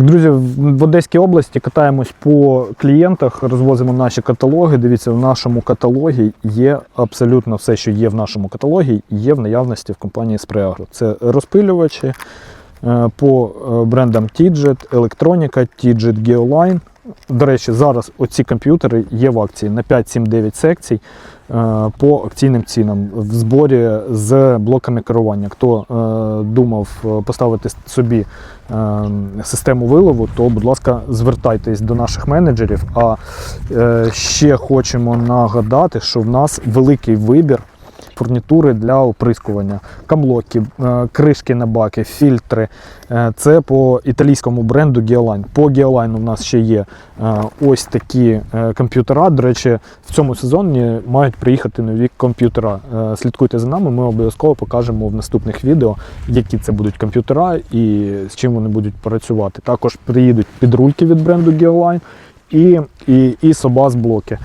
Друзі, в Одеській області катаємось по клієнтах, розвозимо наші каталоги. Дивіться, в нашому каталогі є абсолютно все, що є в нашому каталогі, є в наявності в компанії Spreagro. Це розпилювачі по е, брендам Tidjet, електроніка, Tidjet Geoline. До речі, зараз оці комп'ютери є в акції на 5, 7, 9 секцій е, по акційним цінам в зборі з блоками керування. Хто е, думав е, поставити собі е, систему вилову, то, будь ласка, звертайтесь до наших менеджерів. А е, ще хочемо нагадати, що в нас великий вибір фурнітури для оприскування, камлоки, е, кришки на баки, фільтри. Е, Це по італійському бренду Geoline. По Geoline у нас ще є е, ось такі комп'ютера. До речі, в цьому сезоні мають приїхати нові комп'ютера. Слідкуйте за нами, ми обов'язково покажемо в наступних відео, які це будуть комп'ютера і з чим вони будуть працювати. Також приїдуть підрульки від бренду Geoline і, і, і Sobas блоки.